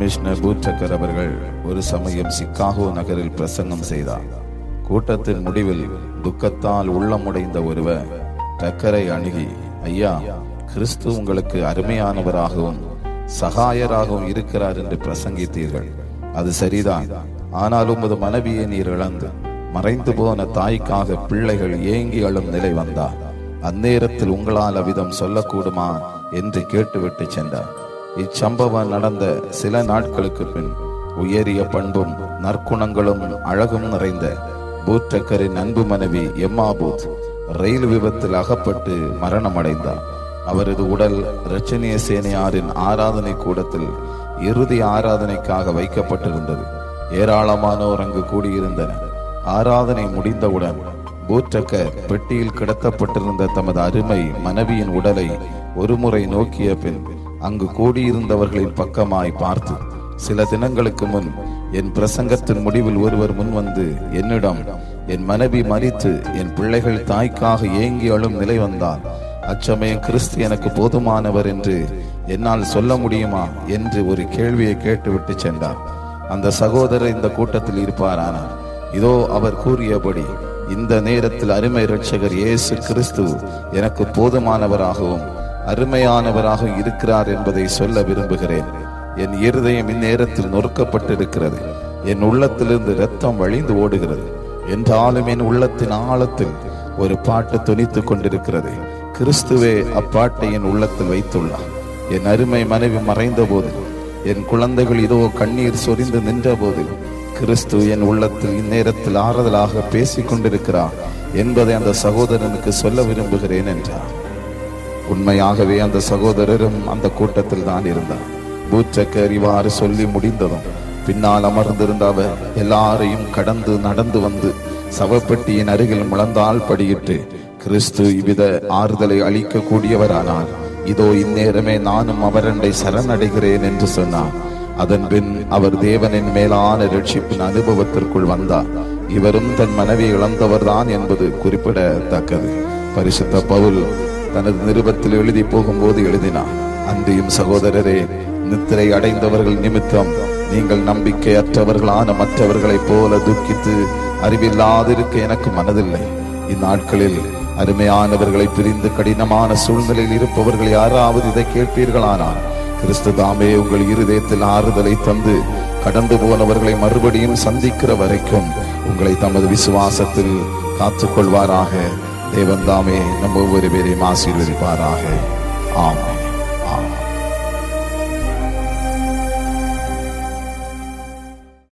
Commissioner பூட்டக்கர் அவர்கள் ஒரு சமயம் சிக்காகோ நகரில் பிரசங்கம் செய்தார். கூட்டத்தின் முடிவில் துக்கத்தால் உள்ளமுடைந்த ஒருவர் டக்கரை அணுகி ஐயா கிறிஸ்து உங்களுக்கு அருமையானவராகவும் சகாயராகவும் இருக்கிறார் என்று பிரசங்கித்தீர்கள். அது சரிதான். ஆனால் உமது மனைவியை நீர் இழந்து மறைந்து போன தாய்க்காக பிள்ளைகள் ஏங்கி அழும் நிலை வந்தார். அந்நேரத்தில் உங்களால் அவ்விதம் சொல்லக்கூடுமா? என்று கேட்டுவிட்டு சென்றார். இச்சம்பவம் நடந்த சில நாட்களுக்கு பின் உயரிய பண்பும் நற்குணங்களும் அழகும் நிறைந்த பூட்டக்கரின் அன்பு மனைவி எம்மா பூத் ரயில் விபத்தில் அகப்பட்டு மரணமடைந்தார். அவரது உடல் ரச்சனிய சேனையாரின் ஆராதனை கூடத்தில் இறுதி ஆராதனைக்காக வைக்கப்பட்டிருந்தது. ஏராளமானோர் அங்கு கூடியிருந்தனர். ஆராதனை முடிந்தவுடன் பூட்டக்கர் பெட்டியில் கிடத்தப்பட்டிருந்த தமது அருமை மனைவியின் உடலை ஒருமுறை நோக்கிய பின் அங்கு கூடியிருந்தவர்களின் பக்கமாய் பார்த்து சில தினங்களுக்கு முன் என் பிரசங்கத்தின் முடிவில் ஒருவர் முன்வந்து என்னிடம் என் மனைவி மறித்து என் பிள்ளைகள் தாய்க்காக ஏங்கி அழும் நிலை வந்தால் அச்சமயம் கிறிஸ்து எனக்கு போதுமானவர் என்று என்னால் சொல்ல முடியுமா? என்று ஒரு கேள்வியை கேட்டுவிட்டு சென்றார். அந்த சகோதரர் இந்த கூட்டத்தில் இருப்பாரானார் இதோ அவர் கூறியபடி இந்த நேரத்தில் அருமை இரட்சகர் இயேசு கிறிஸ்து எனக்கு போதுமானவராகவும் அருமையானவராக இருக்கிறார் என்பதை சொல்ல விரும்புகிறேன். என் இருதயம் இந்நேரத்தில் நொறுக்கப்பட்டிருக்கிறது. என் உள்ளத்திலிருந்து ரத்தம் வழிந்து ஓடுகிறது. என்றாலும் என் உள்ளத்தின் ஆழத்தில் ஒரு பாட்டு துணித்துக் கொண்டிருக்கிறது. கிறிஸ்துவே அப்பாட்டை என் உள்ளத்தில் வைத்துள்ளார் என் அருமை மனைவி மறைந்த போது என் குழந்தைகள் இதோ கண்ணீர் சொரிந்து நின்ற போது கிறிஸ்து என் உள்ளத்தில் இந்நேரத்தில் ஆறுதலாக பேசிக் கொண்டிருக்கிறார் என்பதை அந்த சகோதரனுக்கு சொல்ல விரும்புகிறேன் என்றார். உண்மையாகவே அந்த சகோதரரும் அந்த கூட்டத்தில் தான் இருந்தார். பூச்சக்கர் இவ்வாறு சொல்லி முடிந்ததும் பின்னால் அமர்ந்திருந்த அவர் எல்லாரையும் கடந்து நடந்து வந்து சவப்பெட்டியின் அருகில் முழந்தால் படியிட்டு கிறிஸ்து இவ்வித ஆறுதலை அளிக்க கூடியவரானார் இதோ இந்நேரமே நானும் அவரண்டை சரணடைகிறேன் என்று சொன்னார். அதன் பின் அவர் தேவனின் மேலான ரட்சிப்பின் அனுபவத்திற்குள் வந்தார். இவரும் தன் மனைவி இழந்தவர்தான் என்பது குறிப்பிடத்தக்கது. பரிசுத்த பவுல் தனது நிருபத்தில் எழுதி போகும்போது எழுதினார் அன்றியும் சகோதரரே நித்திரை அடைந்தவர்கள் நிமித்தம் நீங்கள் நம்பிக்கையற்றவர்களான மற்றவர்களைப் போல துக்கித்து அறிவில்லாதிருக்க எனக்கு மனதில்லை. இந்நாட்களில் அருமையானவர்களை பிரிந்து கடினமான சூழ்நிலையில் இருப்பவர்கள் யாராவது இதை கேட்பீர்களானால் கிறிஸ்து தாமே உங்கள் இருதயத்தில் ஆறுதலை தந்து கடந்து போனவர்களை மறுபடியும் சந்திக்கிற வரைக்கும் உங்களை தமது விசுவாசத்தில் காத்துக்கொள்வாராக. தேவன் தாமே நம் ஒவ்வொரு பேரையும் ஆசீர்வதிப்பாராக ஆமென் ஆமென்